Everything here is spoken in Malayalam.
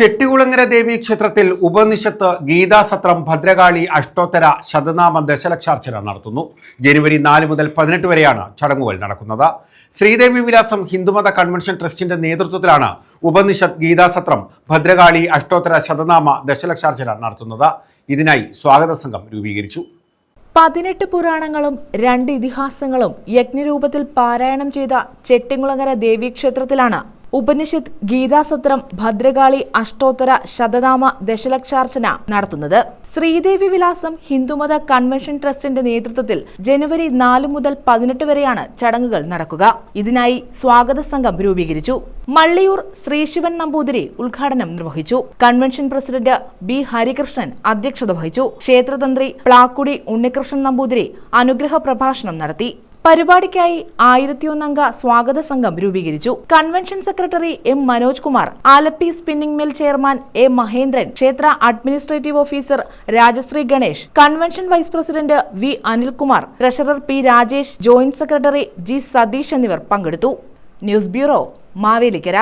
ചെട്ടികുളങ്ങര ദേവി ക്ഷേത്രത്തിൽ ഉപനിഷത്ത് ഗീതാസത്രം ഭദ്രകാളി അഷ്ടോത്തര ശതനാമ ദശലക്ഷാർച്ചന നടത്തുന്നു. ജനുവരി നാല് മുതൽ പതിനെട്ട് വരെയാണ് ചടങ്ങുകൾ നടക്കുന്നത്. ശ്രീദേവി വിലാസം ഹിന്ദുമത കൺവെൻഷൻ ട്രസ്റ്റിന്റെ നേതൃത്വത്തിലാണ് ഉപനിഷത്ത് ഗീതാസത്രം ഭദ്രകാളി അഷ്ടോത്തര ശതനാമ ദശലക്ഷാർച്ചന നടത്തുന്നത്. ഇതിനായി സ്വാഗത സംഘം രൂപീകരിച്ചു. പതിനെട്ട് പുരാണങ്ങളും രണ്ട് ഇതിഹാസങ്ങളും യജ്ഞരൂപത്തിൽ പാരായണം ചെയ്ത ചെട്ടികുളങ്ങര ദേവീക്ഷേത്രത്തിലാണ് ഉപനിഷത്ത് ഗീതാസത്രം ഭദ്രകാളി അഷ്ടോത്തര ശതനാമ ദശലക്ഷാർച്ചന നടത്തുന്നത്. ശ്രീദേവി വിലാസം ഹിന്ദുമത കൺവെൻഷൻ ട്രസ്റ്റിന്റെ നേതൃത്വത്തിൽ ജനുവരി നാല് മുതൽ പതിനെട്ട് വരെയാണ് ചടങ്ങുകൾ നടക്കുക. ഇതിനായി സ്വാഗത സംഘം രൂപീകരിച്ചു. മള്ളിയൂർ ശ്രീശിവൻ നമ്പൂതിരി ഉദ്ഘാടനം നിർവഹിച്ചു. കൺവെൻഷൻ പ്രസിഡന്റ് ബി ഹരികൃഷ്ണൻ അധ്യക്ഷത വഹിച്ചു. ക്ഷേത്രതന്ത്രി പ്ലാക്കുടി ഉണ്ണികൃഷ്ണൻ നമ്പൂതിരി അനുഗ്രഹ പ്രഭാഷണം നടത്തി. പരിപാടിക്കായി ആയിരത്തിയൊന്നംഗ സ്വാഗത സംഘം രൂപീകരിച്ചു. Convention secretary M Manoj Kumar Alleppey spinning mill chairman A Mahendran ക്ഷേത്ര administrative officer Rajasree Ganesh convention vice president V Anilkumar treasurer P Rajesh joint secretary G Satheesh എന്നിവർ പങ്കെടുത്തു. News bureau Mavelikkara.